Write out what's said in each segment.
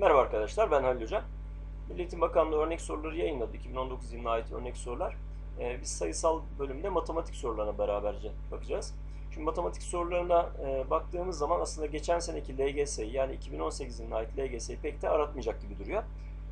Merhaba arkadaşlar, ben Halil Hocam. Milli Eğitim Bakanlığı örnek soruları yayınladı. 2019 yılına ait örnek sorular. Ee, biz sayısal bölümde matematik sorularına beraberce bakacağız. Şimdi matematik sorularına e, baktığımız zaman aslında geçen seneki LGS'yi yani 2018 yılına ait LGS'yi pek de aratmayacak gibi duruyor.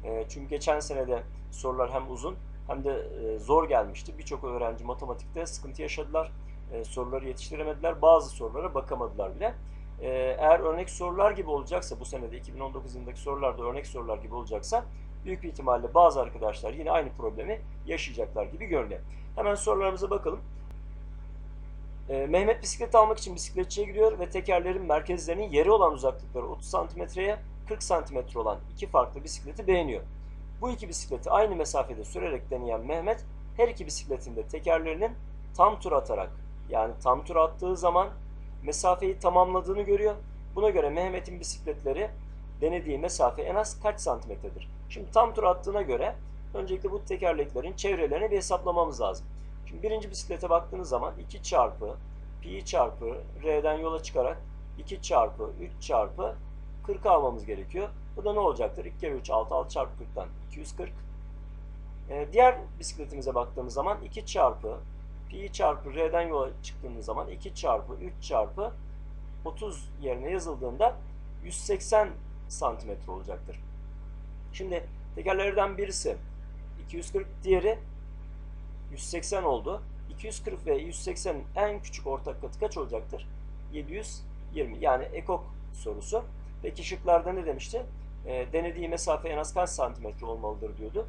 E, çünkü geçen senede sorular hem uzun hem de e, zor gelmişti. Birçok öğrenci matematikte sıkıntı yaşadılar. E, soruları yetiştiremediler. Bazı sorulara bakamadılar bile. Ee, eğer örnek sorular gibi olacaksa bu senede 2019 yılındaki sorularda örnek sorular gibi olacaksa büyük bir ihtimalle bazı arkadaşlar yine aynı problemi yaşayacaklar gibi görünüyor. Hemen sorularımıza bakalım. Ee, Mehmet bisiklet almak için bisikletçiye gidiyor ve tekerlerin merkezlerinin yere olan uzaklıkları 30 santimetreye 40 santimetre olan iki farklı bisikleti beğeniyor. Bu iki bisikleti aynı mesafede sürerek deneyen Mehmet her iki bisikletin de tekerlerinin tam tur atarak yani tam tur attığı zaman mesafeyi tamamladığını görüyor. Buna göre Mehmet'in bisikletleri denediği mesafe en az kaç santimetredir? Şimdi tam tur attığına göre öncelikle bu tekerleklerin çevrelerini bir hesaplamamız lazım. Şimdi birinci bisiklete baktığınız zaman 2 çarpı pi çarpı r'den yola çıkarak 2 çarpı 3 çarpı 40 almamız gerekiyor. Bu da ne olacaktır? 2 kere 3 6 6 çarpı 40'tan 240. Ee, diğer bisikletimize baktığımız zaman 2 çarpı pi çarpı r'den yola çıktığımız zaman 2 çarpı 3 çarpı 30 yerine yazıldığında 180 santimetre olacaktır. Şimdi tekerlerden birisi 240 diğeri 180 oldu. 240 ve 180'in en küçük ortak katı kaç olacaktır? 720 yani ekok sorusu. Peki şıklarda ne demişti? E, denediği mesafe en az kaç santimetre olmalıdır diyordu.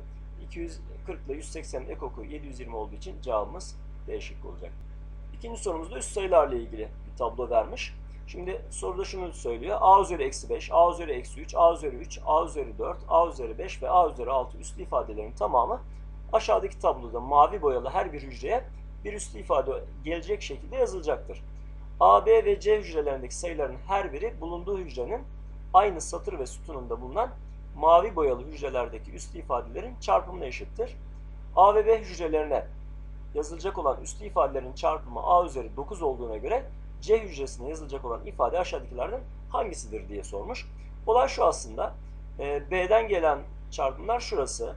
240 ile 180'in ekoku 720 olduğu için cevabımız D şıkkı olacak. İkinci sorumuzda üst sayılarla ilgili bir tablo vermiş. Şimdi soruda şunu söylüyor. A üzeri eksi 5, A üzeri eksi 3, A üzeri 3, A üzeri 4, A üzeri 5 ve A üzeri 6 üslü ifadelerin tamamı aşağıdaki tabloda mavi boyalı her bir hücreye bir üslü ifade gelecek şekilde yazılacaktır. A, B ve C hücrelerindeki sayıların her biri bulunduğu hücrenin aynı satır ve sütununda bulunan mavi boyalı hücrelerdeki üslü ifadelerin çarpımına eşittir. A ve B hücrelerine yazılacak olan üslü ifadelerin çarpımı A üzeri 9 olduğuna göre C hücresine yazılacak olan ifade aşağıdakilerden hangisidir diye sormuş. Olay şu aslında. E, B'den gelen çarpımlar şurası.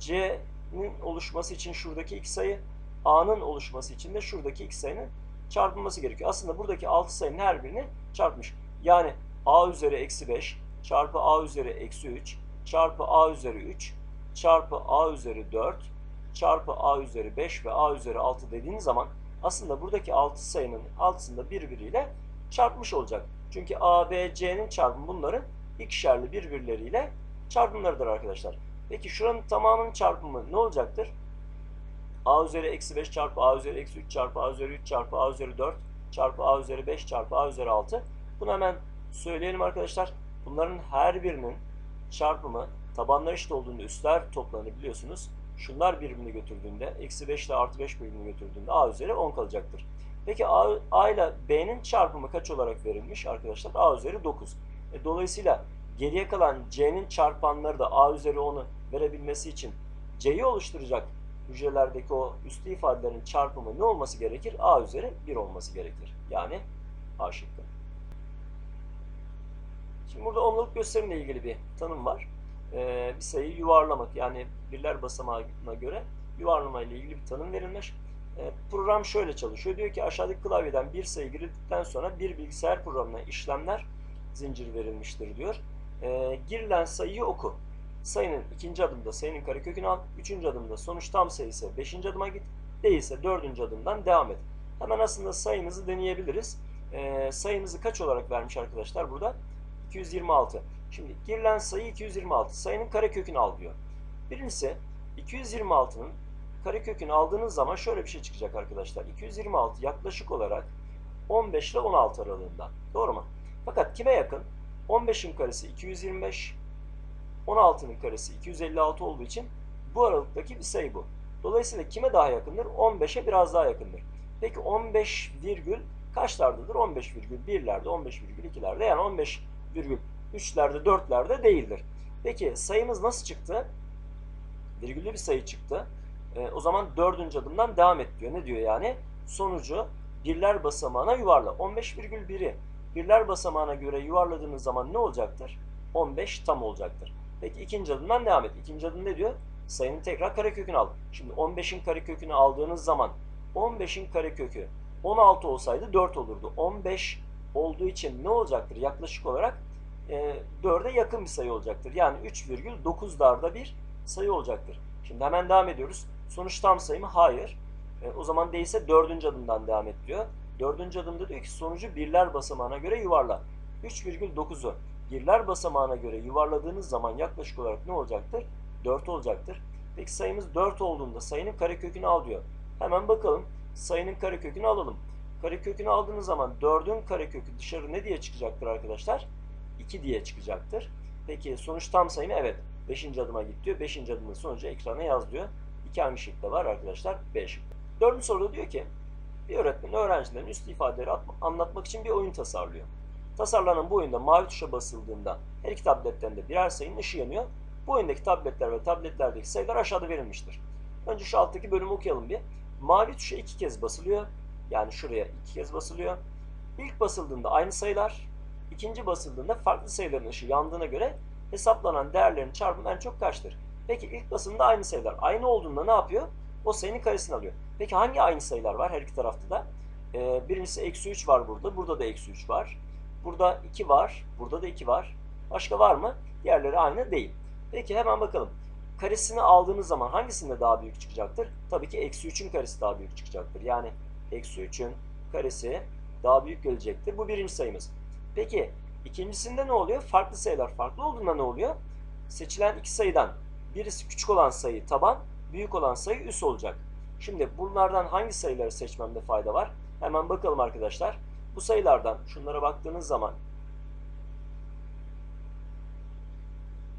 C'nin oluşması için şuradaki iki sayı, A'nın oluşması için de şuradaki iki sayının çarpılması gerekiyor. Aslında buradaki 6 sayının her birini çarpmış. Yani A üzeri eksi 5 çarpı A üzeri eksi 3 çarpı A üzeri 3 çarpı A üzeri 4 çarpı A üzeri 5 ve A üzeri 6 dediğiniz zaman aslında buradaki 6 sayının altısında birbiriyle çarpmış olacak. Çünkü A, B, C'nin çarpımı bunların ikişerli birbirleriyle çarpımlarıdır arkadaşlar. Peki şuranın tamamının çarpımı ne olacaktır? A üzeri eksi 5 çarpı A üzeri eksi 3 çarpı A üzeri 3 çarpı A üzeri 4 çarpı A üzeri 5 çarpı A üzeri 6. Bunu hemen söyleyelim arkadaşlar. Bunların her birinin çarpımı tabanlar eşit olduğunda üstler toplanır biliyorsunuz. Şunlar birbirini götürdüğünde eksi 5 ile artı 5 birbirini götürdüğünde A üzeri 10 kalacaktır. Peki A, A ile B'nin çarpımı kaç olarak verilmiş arkadaşlar? A üzeri 9. E, dolayısıyla geriye kalan C'nin çarpanları da A üzeri 10'u verebilmesi için C'yi oluşturacak hücrelerdeki o üslü ifadelerin çarpımı ne olması gerekir? A üzeri 1 olması gerekir. Yani A şıkkı. Şimdi burada onluluk gösterimle ilgili bir tanım var. Ee, bir sayıyı yuvarlamak yani birler basamağına göre yuvarlama ile ilgili bir tanım verilmiş. Ee, program şöyle çalışıyor. Diyor ki aşağıdaki klavyeden bir sayı girildikten sonra bir bilgisayar programına işlemler zincir verilmiştir diyor. Ee, girilen sayıyı oku. Sayının ikinci adımda sayının karekökünü al. Üçüncü adımda sonuç tam sayısı beşinci adıma git. Değilse dördüncü adımdan devam et. Hemen aslında sayımızı deneyebiliriz. Ee, sayımızı kaç olarak vermiş arkadaşlar burada? 226. Şimdi girilen sayı 226. Sayının karekökünü al diyor. Birincisi 226'nın karekökünü aldığınız zaman şöyle bir şey çıkacak arkadaşlar. 226 yaklaşık olarak 15 ile 16 aralığında. Doğru mu? Fakat kime yakın? 15'in karesi 225, 16'nın karesi 256 olduğu için bu aralıktaki bir sayı bu. Dolayısıyla kime daha yakındır? 15'e biraz daha yakındır. Peki 15 virgül kaçlardadır? 15 virgül 1'lerde, 15 virgül 2'lerde yani 15 virgül 3'lerde, 4'lerde değildir. Peki sayımız nasıl çıktı? Virgüllü bir sayı çıktı. E, o zaman dördüncü adımdan devam et diyor. Ne diyor yani? Sonucu birler basamağına yuvarla. 15,1'i birler basamağına göre yuvarladığınız zaman ne olacaktır? 15 tam olacaktır. Peki ikinci adımdan devam et. İkinci adım ne diyor? Sayının tekrar karekökünü al. Şimdi 15'in karekökünü aldığınız zaman 15'in karekökü 16 olsaydı 4 olurdu. 15 olduğu için ne olacaktır? Yaklaşık olarak e, 4'e yakın bir sayı olacaktır. Yani 3,9'larda bir sayı olacaktır. Şimdi hemen devam ediyoruz. Sonuç tam sayı mı? Hayır. E, o zaman değilse dördüncü adımdan devam et diyor. Dördüncü adımda diyor ki sonucu birler basamağına göre yuvarla. 3,9'u birler basamağına göre yuvarladığınız zaman yaklaşık olarak ne olacaktır? 4 olacaktır. Peki sayımız 4 olduğunda sayının karekökünü al diyor. Hemen bakalım. Sayının karekökünü alalım. Karekökünü aldığınız zaman 4'ün karekökü dışarı ne diye çıkacaktır arkadaşlar? 2 diye çıkacaktır. Peki sonuç tam sayı mı? Evet. 5. adıma git diyor. 5. adımın sonucu ekrana yaz diyor. İki hangi şıkta var arkadaşlar? B şıkkı. Dördüncü soruda diyor ki bir öğretmen öğrencilerin üst ifadeleri anlatmak için bir oyun tasarlıyor. Tasarlanan bu oyunda mavi tuşa basıldığında her iki tabletten de birer sayının ışığı yanıyor. Bu oyundaki tabletler ve tabletlerdeki sayılar aşağıda verilmiştir. Önce şu alttaki bölümü okuyalım bir. Mavi tuşa iki kez basılıyor. Yani şuraya iki kez basılıyor. İlk basıldığında aynı sayılar, ikinci basıldığında farklı sayıların ışığı yandığına göre hesaplanan değerlerin çarpımı en çok kaçtır? Peki ilk basımda aynı sayılar. Aynı olduğunda ne yapıyor? O sayının karesini alıyor. Peki hangi aynı sayılar var her iki tarafta da? Ee, birincisi eksi 3 var burada. Burada da eksi 3 var. Burada 2 var. Burada da 2 var. Başka var mı? Diğerleri aynı değil. Peki hemen bakalım. Karesini aldığınız zaman hangisinde daha büyük çıkacaktır? Tabii ki eksi 3'ün karesi daha büyük çıkacaktır. Yani eksi 3'ün karesi daha büyük gelecektir. Bu birinci sayımız. Peki ikincisinde ne oluyor? Farklı sayılar farklı olduğunda ne oluyor? Seçilen iki sayıdan birisi küçük olan sayı taban, büyük olan sayı üs olacak. Şimdi bunlardan hangi sayıları seçmemde fayda var? Hemen bakalım arkadaşlar. Bu sayılardan şunlara baktığınız zaman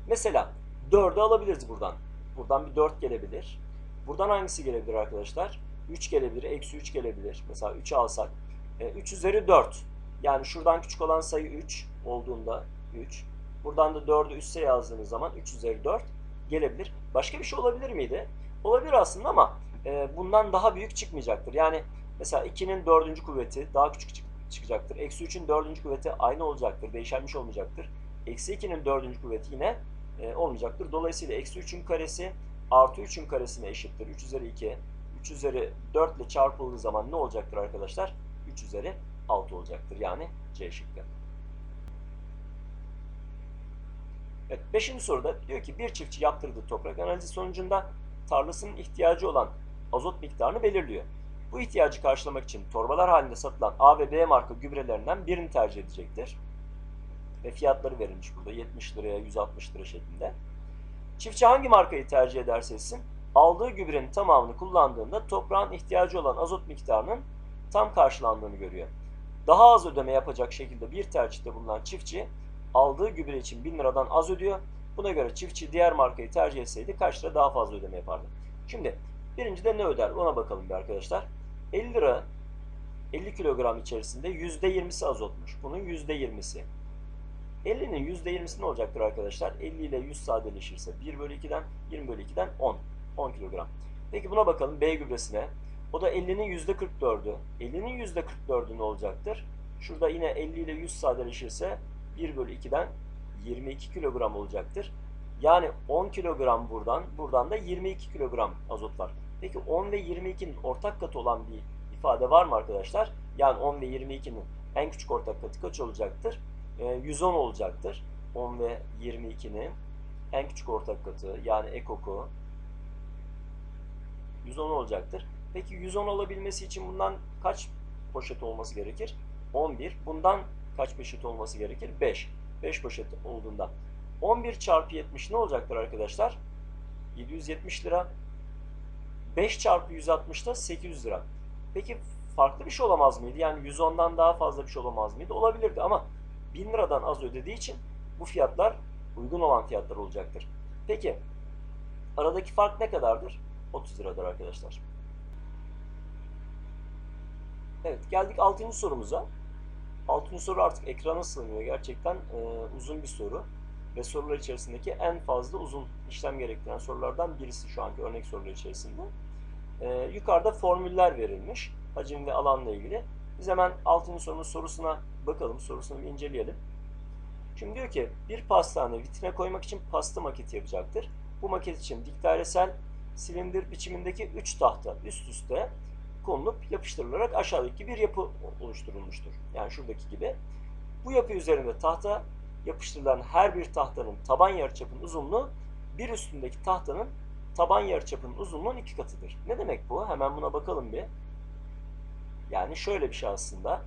mesela 4'ü alabiliriz buradan. Buradan bir 4 gelebilir. Buradan hangisi gelebilir arkadaşlar? 3 gelebilir, eksi 3 gelebilir. Mesela 3'ü alsak. E, 3 üzeri 4. Yani şuradan küçük olan sayı 3 olduğunda 3. Buradan da 4'ü üste yazdığınız zaman 3 üzeri 4 gelebilir. Başka bir şey olabilir miydi? Olabilir aslında ama e, bundan daha büyük çıkmayacaktır. Yani mesela 2'nin 4. kuvveti daha küçük çık çıkacaktır. Eksi 3'ün 4. kuvveti aynı olacaktır. Değişenmiş olmayacaktır. Eksi 2'nin 4. kuvveti yine e, olmayacaktır. Dolayısıyla eksi 3'ün karesi artı 3'ün karesine eşittir. 3 üzeri 2. 3 üzeri 4 ile çarpıldığı zaman ne olacaktır arkadaşlar? 3 üzeri 6 olacaktır. Yani C şıkkı. Evet, beşinci soruda diyor ki bir çiftçi yaptırdığı toprak analizi sonucunda tarlasının ihtiyacı olan azot miktarını belirliyor. Bu ihtiyacı karşılamak için torbalar halinde satılan A ve B marka gübrelerinden birini tercih edecektir. Ve fiyatları verilmiş burada 70 liraya 160 lira şeklinde. Çiftçi hangi markayı tercih ederse etsin aldığı gübrenin tamamını kullandığında toprağın ihtiyacı olan azot miktarının tam karşılandığını görüyor. Daha az ödeme yapacak şekilde bir tercihte bulunan çiftçi aldığı gübre için 1000 liradan az ödüyor. Buna göre çiftçi diğer markayı tercih etseydi kaç lira daha fazla ödeme yapardı? Şimdi birincide ne öder ona bakalım bir arkadaşlar. 50 lira 50 kilogram içerisinde %20'si azotmuş. Bunun %20'si. 50'nin %20'si ne olacaktır arkadaşlar? 50 ile 100 sadeleşirse 1 bölü 2'den 20 bölü 2'den 10. 10 kilogram. Peki buna bakalım B gübresine. O da 50'nin %44'ü. 50'nin %44'ü ne olacaktır? Şurada yine 50 ile 100 sadeleşirse 1 bölü 2'den 22 kilogram olacaktır. Yani 10 kilogram buradan, buradan da 22 kilogram azot var. Peki 10 ve 22'nin ortak katı olan bir ifade var mı arkadaşlar? Yani 10 ve 22'nin en küçük ortak katı kaç olacaktır? E, 110 olacaktır. 10 ve 22'nin en küçük ortak katı yani ekoku 110 olacaktır. Peki 110 olabilmesi için bundan kaç poşet olması gerekir? 11. Bundan kaç poşet olması gerekir? 5. 5 poşet olduğunda 11 çarpı 70 ne olacaktır arkadaşlar? 770 lira. 5 çarpı 160 da 800 lira. Peki farklı bir şey olamaz mıydı? Yani 110'dan daha fazla bir şey olamaz mıydı? Olabilirdi ama 1000 liradan az ödediği için bu fiyatlar uygun olan fiyatlar olacaktır. Peki aradaki fark ne kadardır? 30 liradır arkadaşlar. Evet geldik 6. sorumuza. 6. soru artık ekrana sığmıyor. Gerçekten e, uzun bir soru. Ve sorular içerisindeki en fazla uzun işlem gerektiren sorulardan birisi şu anki örnek sorular içerisinde. E, yukarıda formüller verilmiş. Hacim ve alanla ilgili. Biz hemen 6. sorunun sorusuna bakalım. Sorusunu bir inceleyelim. Şimdi diyor ki bir pastane vitrine koymak için pasta maketi yapacaktır. Bu maket için dik dairesel silindir biçimindeki 3 tahta üst üste konulup yapıştırılarak aşağıdaki bir yapı oluşturulmuştur. Yani şuradaki gibi. Bu yapı üzerinde tahta yapıştırılan her bir tahtanın taban yarıçapının uzunluğu bir üstündeki tahtanın taban yarıçapının uzunluğunun iki katıdır. Ne demek bu? Hemen buna bakalım bir. Yani şöyle bir şey aslında.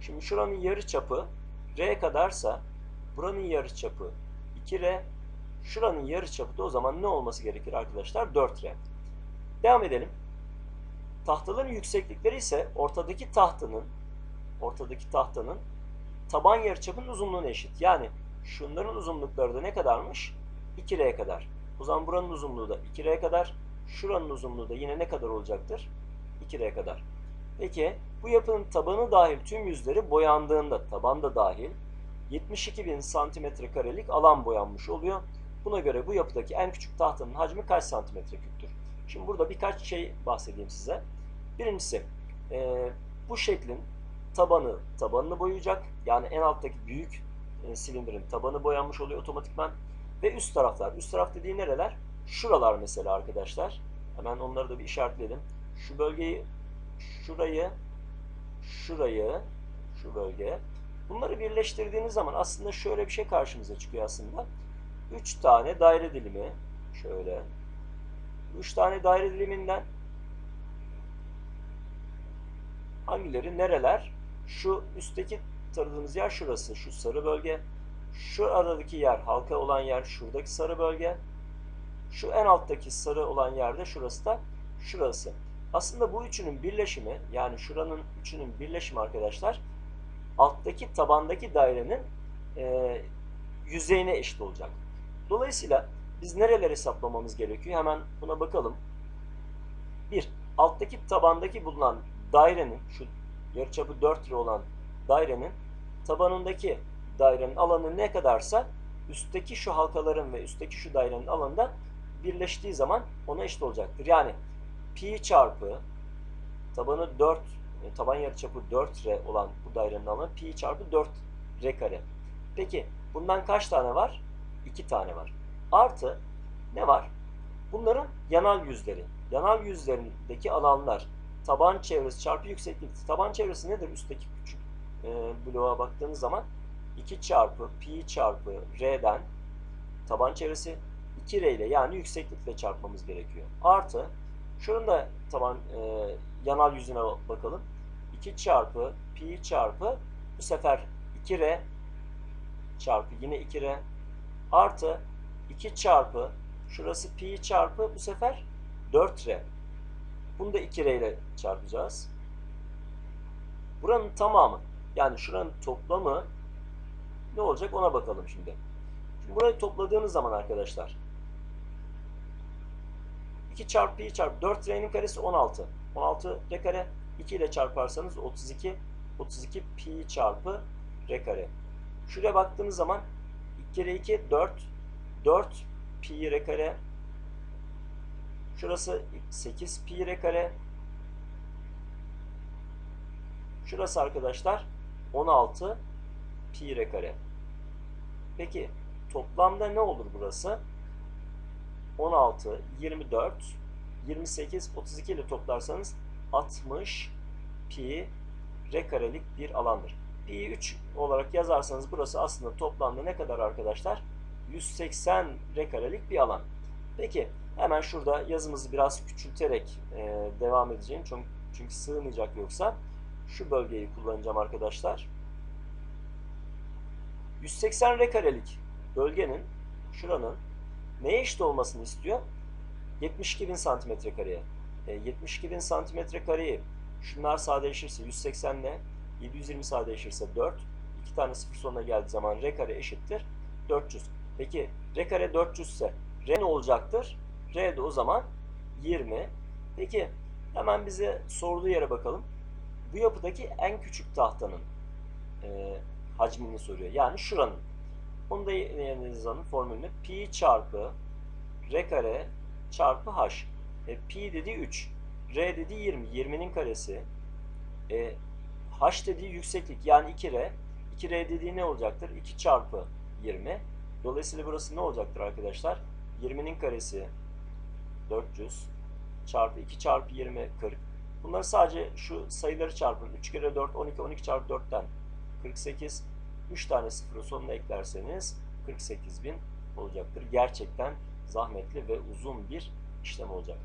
Şimdi şuranın yarıçapı R kadarsa buranın yarıçapı 2R, şuranın yarıçapı da o zaman ne olması gerekir arkadaşlar? 4R. Devam edelim. Tahtaların yükseklikleri ise ortadaki tahtanın ortadaki tahtanın taban yarıçapının uzunluğuna eşit. Yani şunların uzunlukları da ne kadarmış? 2R kadar. O zaman buranın uzunluğu da 2R kadar. Şuranın uzunluğu da yine ne kadar olacaktır? 2R kadar. Peki bu yapının tabanı dahil tüm yüzleri boyandığında taban da dahil 72.000 santimetre karelik alan boyanmış oluyor. Buna göre bu yapıdaki en küçük tahtanın hacmi kaç santimetre küptür? Şimdi burada birkaç şey bahsedeyim size. Birincisi e, bu şeklin tabanı tabanını boyayacak. Yani en alttaki büyük e, silindirin tabanı boyanmış oluyor otomatikman. Ve üst taraflar. Üst taraf dediği nereler? Şuralar mesela arkadaşlar. Hemen onları da bir işaretleyelim. Şu bölgeyi, şurayı, şurayı, şu bölge. Bunları birleştirdiğiniz zaman aslında şöyle bir şey karşımıza çıkıyor aslında. 3 tane daire dilimi. Şöyle. 3 tane daire diliminden hangileri nereler? Şu üstteki taradığımız yer şurası. Şu sarı bölge. Şu aradaki yer halka olan yer şuradaki sarı bölge. Şu en alttaki sarı olan yerde şurası da şurası. Aslında bu üçünün birleşimi yani şuranın üçünün birleşimi arkadaşlar alttaki tabandaki dairenin e, yüzeyine eşit olacak. Dolayısıyla biz nereleri hesaplamamız gerekiyor? Hemen buna bakalım. Bir, alttaki tabandaki bulunan dairenin şu yarıçapı 4 lira olan dairenin tabanındaki dairenin alanı ne kadarsa üstteki şu halkaların ve üstteki şu dairenin alanında birleştiği zaman ona eşit olacaktır. Yani pi çarpı tabanı 4 e, taban yarıçapı 4R olan bu dairenin alanı pi çarpı 4 R kare. Peki bundan kaç tane var? 2 tane var. Artı ne var? Bunların yanal yüzleri. Yanal yüzlerindeki alanlar taban çevresi çarpı yükseklik. Taban çevresi nedir? Üstteki küçük e, bloğa baktığınız zaman 2 çarpı pi çarpı r'den taban çevresi 2r ile yani yükseklikle çarpmamız gerekiyor. Artı şunun da taban e, yanal yüzüne bakalım. 2 çarpı pi çarpı bu sefer 2r çarpı yine 2r artı 2 çarpı şurası pi çarpı bu sefer 4r. Bunu da 2r ile çarpacağız. Buranın tamamı yani şuranın toplamı ne olacak ona bakalım şimdi. Şimdi burayı topladığınız zaman arkadaşlar 2 çarpı pi çarpı 4 r'nin karesi 16. 16 r kare 2 ile çarparsanız 32. 32 pi çarpı r kare. Şuraya baktığınız zaman 2 kere 2 4. 4 pi r kare. Şurası 8 pi r kare. Şurası arkadaşlar 16 pi r kare. Peki toplamda ne olur burası? 16, 24, 28, 32 ile toplarsanız 60 pi r karelik bir alandır. Pi 3 olarak yazarsanız burası aslında toplamda ne kadar arkadaşlar? 180 r karelik bir alan. Peki hemen şurada yazımızı biraz küçülterek e, devam edeceğim. Çünkü, çünkü sığmayacak yoksa şu bölgeyi kullanacağım arkadaşlar. 180 r karelik bölgenin şuranın neye eşit olmasını istiyor? 72 bin santimetre kareye. E, 72 bin santimetre kareyi şunlar sadeleşirse 180 ile 720 sadeleşirse 4. 2 tane sıfır sonuna geldiği zaman r kare eşittir 400. Peki r kare 400 ise r ne olacaktır? R de o zaman 20. Peki hemen bize sorduğu yere bakalım. Bu yapıdaki en küçük tahtanın e, hacmini soruyor. Yani şuranın. Onu da yazalım formülünü. Pi çarpı r kare çarpı h. E, pi dediği 3. R dediği 20. 20'nin karesi. E, h dediği yükseklik yani 2r. 2R dediği ne olacaktır? 2 çarpı 20. Dolayısıyla burası ne olacaktır arkadaşlar? 20'nin karesi 400 çarpı 2 çarpı 20 40. Bunları sadece şu sayıları çarpın. 3 kere 4 12 12 çarpı 4'ten 48. 3 tane sıfırı sonuna eklerseniz 48.000 olacaktır. Gerçekten zahmetli ve uzun bir işlem olacak.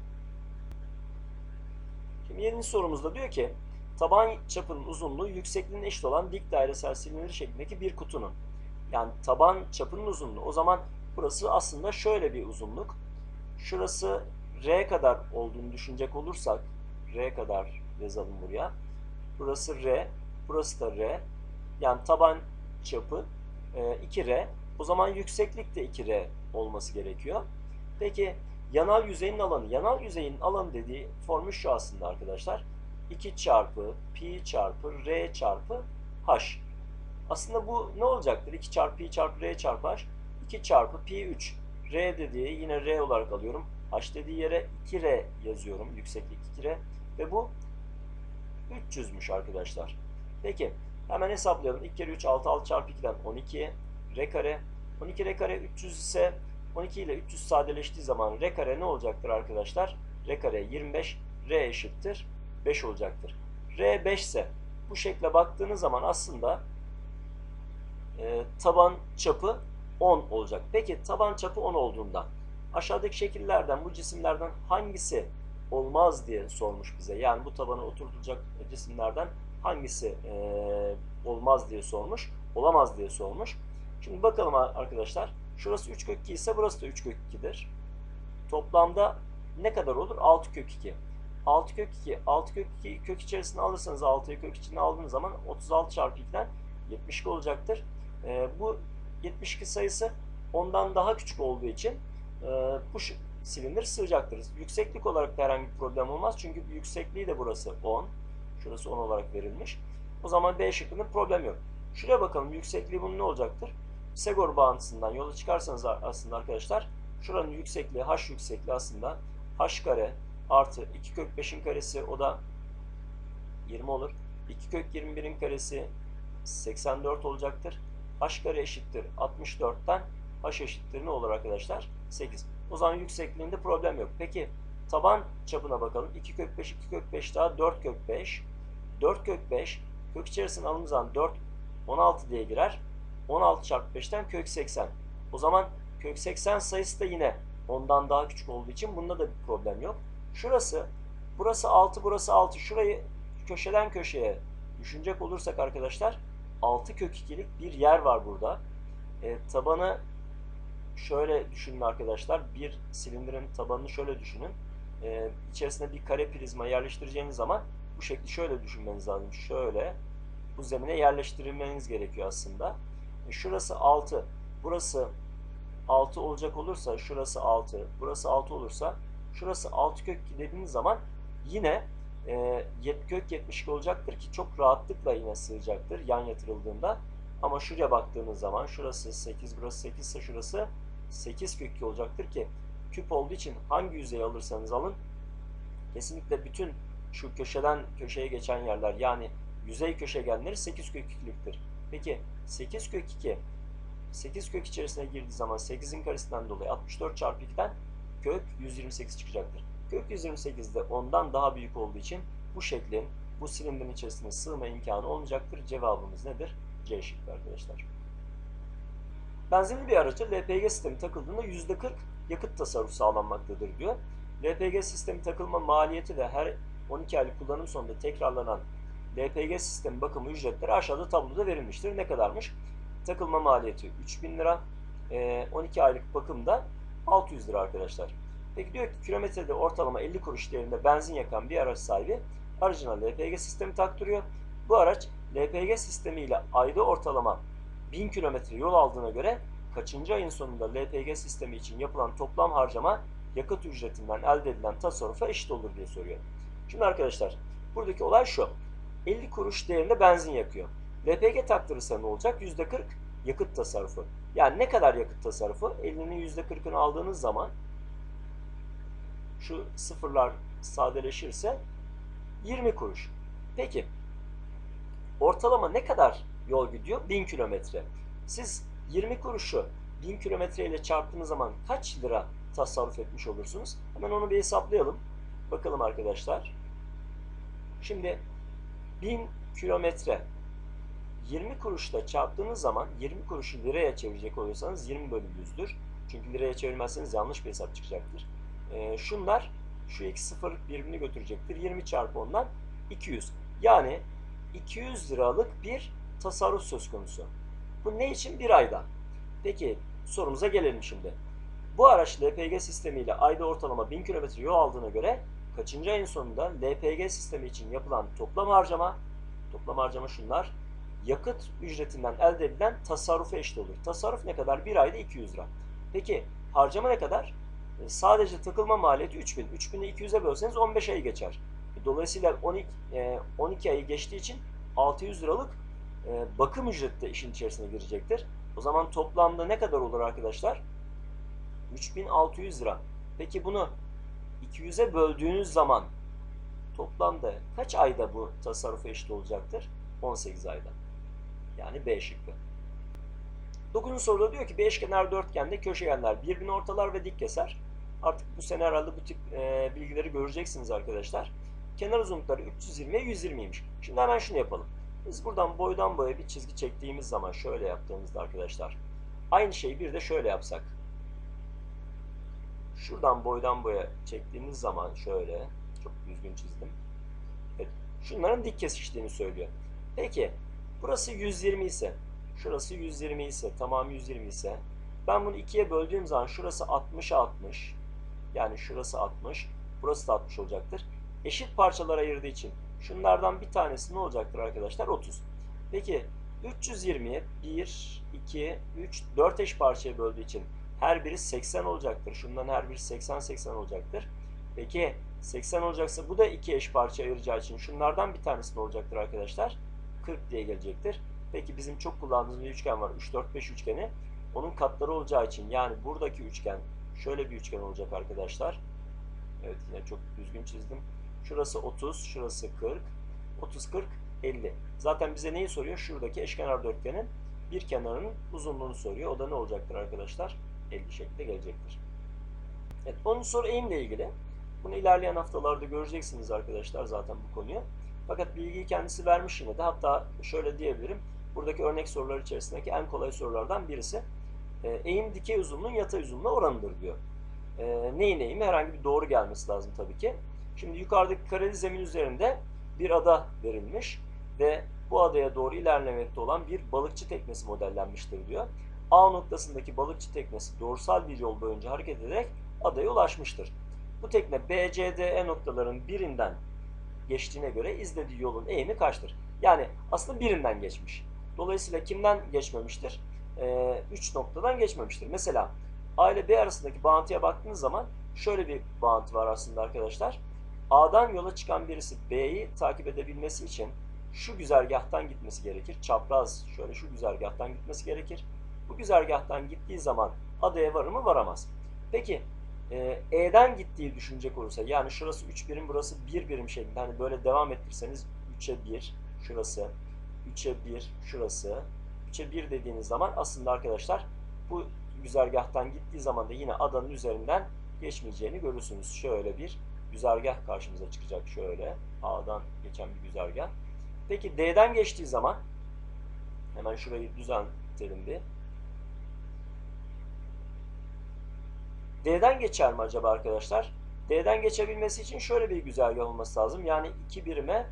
Şimdi yeni sorumuzda diyor ki taban çapının uzunluğu yüksekliğine eşit olan dik dairesel silindir şeklindeki bir kutunun. Yani taban çapının uzunluğu. O zaman burası aslında şöyle bir uzunluk. Şurası R kadar olduğunu düşünecek olursak R kadar yazalım buraya. Burası R, burası da R. Yani taban çapı 2R. O zaman yükseklik de 2R olması gerekiyor. Peki yanal yüzeyin alanı. Yanal yüzeyin alanı dediği formül şu aslında arkadaşlar. 2 çarpı pi çarpı r çarpı h. Aslında bu ne olacaktır? 2 çarpı pi çarpı r çarpı h. 2 çarpı pi 3. r dediği yine r olarak alıyorum. h dediği yere 2r yazıyorum. Yükseklik 2r. Ve bu 300'müş arkadaşlar. Peki hemen hesaplayalım. 2 kere 3 6 6 çarpı 2'den 12 r kare. 12 r kare 300 ise 12 ile 300 sadeleştiği zaman r kare ne olacaktır arkadaşlar? r kare 25, r eşittir 5 olacaktır. r 5 ise bu şekle baktığınız zaman aslında e, taban çapı 10 olacak. Peki taban çapı 10 olduğunda aşağıdaki şekillerden bu cisimlerden hangisi olmaz diye sormuş bize. Yani bu tabana oturtulacak cisimlerden hangisi e, olmaz diye sormuş, olamaz diye sormuş. Şimdi bakalım arkadaşlar. Şurası 3 kök 2 ise burası da 3 kök 2'dir. Toplamda ne kadar olur? 6 kök 2. 6 kök 2. 6 kök 2 kök içerisine alırsanız 6'yı kök içine aldığınız zaman 36 çarpı 2'den 72 olacaktır. E, bu 72 sayısı ondan daha küçük olduğu için e, bu silindir sığacaktır. Yükseklik olarak da herhangi bir problem olmaz. Çünkü yüksekliği de burası 10. Şurası 10 olarak verilmiş. O zaman B şıkkında problem yok. Şuraya bakalım yüksekliği bunun ne olacaktır? Pisagor bağıntısından yola çıkarsanız aslında arkadaşlar şuranın yüksekliği h yüksekliği aslında h kare artı 2 kök 5'in karesi o da 20 olur. 2 kök 21'in karesi 84 olacaktır. H kare eşittir 64'ten h eşittir ne olur arkadaşlar? 8. O zaman yüksekliğinde problem yok. Peki taban çapına bakalım. 2 kök 5, 2 kök 5 daha 4 kök 5. 4 kök 5 kök içerisine zaman 4 16 diye girer. 16 çarpı 5'ten kök 80. O zaman kök 80 sayısı da yine ondan daha küçük olduğu için bunda da bir problem yok. Şurası, burası 6, burası 6. Şurayı köşeden köşeye düşünecek olursak arkadaşlar 6 kök 2'lik bir yer var burada. E, tabanı şöyle düşünün arkadaşlar. Bir silindirin tabanını şöyle düşünün. E, içerisine bir kare prizma yerleştireceğiniz zaman bu şekli şöyle düşünmeniz lazım. Şöyle bu zemine yerleştirilmeniz gerekiyor aslında. E, şurası 6, burası 6 olacak olursa şurası 6, burası 6 olursa şurası 6 kök dediğiniz zaman yine e, kök 72 olacaktır ki çok rahatlıkla yine sığacaktır yan yatırıldığında. Ama şuraya baktığınız zaman şurası 8, burası 8 ise şurası 8 kök 2 olacaktır ki küp olduğu için hangi yüzeyi alırsanız alın kesinlikle bütün şu köşeden köşeye geçen yerler yani yüzey köşegenleri 8 kök 2'liktir. Peki 8 kök 2 8 kök içerisine girdiği zaman 8'in karesinden dolayı 64 çarpı 2'den kök 128 çıkacaktır. Kök 128 de ondan daha büyük olduğu için bu şeklin bu silindirin içerisine sığma imkanı olmayacaktır. Cevabımız nedir? C şıkkı arkadaşlar. Benzinli bir araca LPG sistemi takıldığında %40 yakıt tasarrufu sağlanmaktadır diyor. LPG sistemi takılma maliyeti ve her 12 aylık kullanım sonunda tekrarlanan LPG sistemi bakımı ücretleri aşağıda tabloda verilmiştir. Ne kadarmış? Takılma maliyeti 3000 lira. 12 aylık bakımda 600 lira arkadaşlar. Peki diyor ki kilometrede ortalama 50 kuruş değerinde benzin yakan bir araç sahibi aracına LPG sistemi taktırıyor. Bu araç LPG sistemi ile ayda ortalama 1000 kilometre yol aldığına göre kaçıncı ayın sonunda LPG sistemi için yapılan toplam harcama yakıt ücretinden elde edilen tasarrufa eşit olur diye soruyor. Şimdi arkadaşlar buradaki olay şu. 50 kuruş değerinde benzin yakıyor. LPG taktırırsa ne olacak? %40 yakıt tasarrufu. Yani ne kadar yakıt tasarrufu? 50'nin %40'ını aldığınız zaman şu sıfırlar sadeleşirse 20 kuruş. Peki ortalama ne kadar yol gidiyor? 1000 kilometre. Siz 20 kuruşu 1000 kilometre ile çarptığınız zaman kaç lira tasarruf etmiş olursunuz? Hemen onu bir hesaplayalım. Bakalım arkadaşlar. Şimdi 1000 kilometre 20 kuruşla çarptığınız zaman 20 kuruşu liraya çevirecek olursanız 20 bölü 100'dür. Çünkü liraya çevirmezseniz yanlış bir hesap çıkacaktır. Ee, şunlar şu iki sıfır birbirini götürecektir. 20 çarpı ondan 200. Yani 200 liralık bir tasarruf söz konusu. Bu ne için? Bir ayda. Peki sorumuza gelelim şimdi. Bu araç LPG sistemiyle ayda ortalama 1000 km yol aldığına göre kaçıncı ayın sonunda LPG sistemi için yapılan toplam harcama toplam harcama şunlar yakıt ücretinden elde edilen tasarrufa eşit olur. Tasarruf ne kadar? Bir ayda 200 lira. Peki harcama ne kadar? E, sadece takılma maliyeti 3000. 3000'i 200'e bölseniz 15 ayı geçer. E, Dolayısıyla 12, e, 12 ayı geçtiği için 600 liralık e, bakım ücreti de işin içerisine girecektir. O zaman toplamda ne kadar olur arkadaşlar? 3600 lira. Peki bunu 200'e böldüğünüz zaman toplamda kaç ayda bu tasarrufa eşit olacaktır? 18 ayda. Yani B şıkkı. 9. soruda diyor ki bir eşkenar dörtgende köşegenler birbirini ortalar ve dik keser. Artık bu sene herhalde bu tip e, bilgileri göreceksiniz arkadaşlar. Kenar uzunlukları 320'ye 120'ymiş. Şimdi hemen şunu yapalım. Biz buradan boydan boya bir çizgi çektiğimiz zaman şöyle yaptığımızda arkadaşlar. Aynı şeyi bir de şöyle yapsak. Şuradan boydan boya çektiğimiz zaman şöyle çok düzgün çizdim. Evet, şunların dik kesiştiğini söylüyor. Peki burası 120 ise şurası 120 ise tamam 120 ise ben bunu ikiye böldüğüm zaman şurası 60'a 60 yani şurası 60 burası da 60 olacaktır. Eşit parçalara ayırdığı için şunlardan bir tanesi ne olacaktır arkadaşlar? 30. Peki 320'yi 1, 2, 3, 4 eş parçaya böldüğü için her biri 80 olacaktır. Şundan her biri 80-80 olacaktır. Peki 80 olacaksa bu da iki eş parça ayıracağı için şunlardan bir tanesi ne olacaktır arkadaşlar? 40 diye gelecektir. Peki bizim çok kullandığımız bir üçgen var. 3, 4, 5 üçgeni. Onun katları olacağı için yani buradaki üçgen şöyle bir üçgen olacak arkadaşlar. Evet yine çok düzgün çizdim. Şurası 30, şurası 40. 30, 40, 50. Zaten bize neyi soruyor? Şuradaki eşkenar dörtgenin bir kenarının uzunluğunu soruyor. O da ne olacaktır arkadaşlar? 50 şeklinde gelecektir. Evet, onun soru eğimle ilgili. Bunu ilerleyen haftalarda göreceksiniz arkadaşlar zaten bu konuyu. Fakat bilgiyi kendisi vermiş yine de. Hatta şöyle diyebilirim. Buradaki örnek sorular içerisindeki en kolay sorulardan birisi. E, eğim dikey uzunluğun yatay uzunluğuna oranıdır diyor. E, neyin eğimi? Herhangi bir doğru gelmesi lazım tabii ki. Şimdi yukarıdaki kareli zemin üzerinde bir ada verilmiş ve bu adaya doğru ilerlemekte olan bir balıkçı teknesi modellenmiştir diyor. A noktasındaki balıkçı teknesi doğrusal bir yol boyunca hareket ederek adaya ulaşmıştır. Bu tekne B, E noktaların birinden geçtiğine göre izlediği yolun eğimi kaçtır? Yani aslında birinden geçmiş. Dolayısıyla kimden geçmemiştir? 3 ee, noktadan geçmemiştir. Mesela A ile B arasındaki bağıntıya baktığınız zaman şöyle bir bağıntı var aslında arkadaşlar. A'dan yola çıkan birisi B'yi takip edebilmesi için şu güzergahtan gitmesi gerekir. Çapraz şöyle şu güzergahtan gitmesi gerekir. Bu güzergahtan gittiği zaman adaya varır mı? Varamaz. Peki e, E'den gittiği düşünecek olursa yani şurası 3 birim burası 1 birim şeklinde hani böyle devam ettirseniz 3'e 1 şurası 3'e 1 şurası 3'e 1 dediğiniz zaman aslında arkadaşlar bu güzergahtan gittiği zaman da yine adanın üzerinden geçmeyeceğini görürsünüz. Şöyle bir güzergah karşımıza çıkacak şöyle A'dan geçen bir güzergah. Peki D'den geçtiği zaman hemen şurayı düzentelim bir. D'den geçer mi acaba arkadaşlar? D'den geçebilmesi için şöyle bir güzergah olması lazım. Yani 2 birime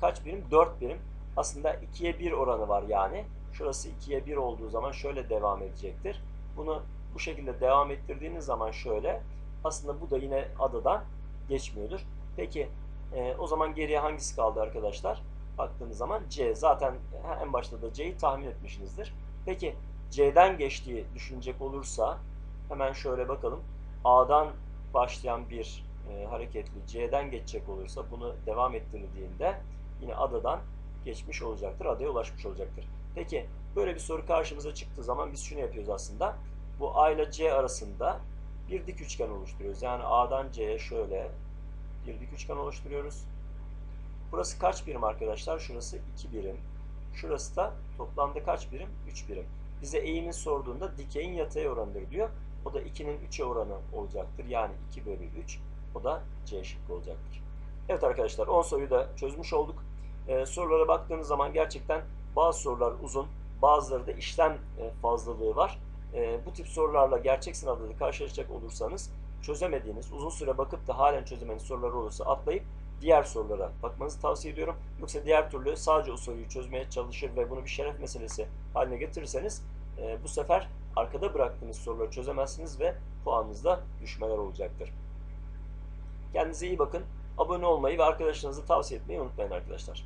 kaç birim? 4 birim. Aslında 2'ye 1 oranı var yani. Şurası 2'ye 1 olduğu zaman şöyle devam edecektir. Bunu bu şekilde devam ettirdiğiniz zaman şöyle. Aslında bu da yine adadan geçmiyordur. Peki e, o zaman geriye hangisi kaldı arkadaşlar? Baktığınız zaman C. Zaten en başta da C'yi tahmin etmişsinizdir. Peki C'den geçtiği düşünecek olursa hemen şöyle bakalım. A'dan başlayan bir e, hareketli C'den geçecek olursa bunu devam ettirildiğinde yine adadan geçmiş olacaktır. Adaya ulaşmış olacaktır. Peki böyle bir soru karşımıza çıktığı zaman biz şunu yapıyoruz aslında. Bu A ile C arasında bir dik üçgen oluşturuyoruz. Yani A'dan C'ye şöyle bir dik üçgen oluşturuyoruz. Burası kaç birim arkadaşlar? Şurası 2 birim. Şurası da toplamda kaç birim? 3 birim. Bize eğimin sorduğunda dikeyin yataya oranıdır diyor. O da 2'nin 3'e oranı olacaktır. Yani 2 bölü 3. O da C şıkkı olacaktır. Evet arkadaşlar 10 soruyu da çözmüş olduk. Ee, sorulara baktığınız zaman gerçekten bazı sorular uzun, bazıları da işlem e, fazlalığı var. E, bu tip sorularla gerçek sınavda da karşılaşacak olursanız çözemediğiniz, uzun süre bakıp da halen çözemediğiniz sorular olursa atlayıp diğer sorulara bakmanızı tavsiye ediyorum. Yoksa diğer türlü sadece o soruyu çözmeye çalışır ve bunu bir şeref meselesi haline getirirseniz e, bu sefer arkada bıraktığınız soruları çözemezsiniz ve puanınızda düşmeler olacaktır. Kendinize iyi bakın. Abone olmayı ve arkadaşlarınızı tavsiye etmeyi unutmayın arkadaşlar.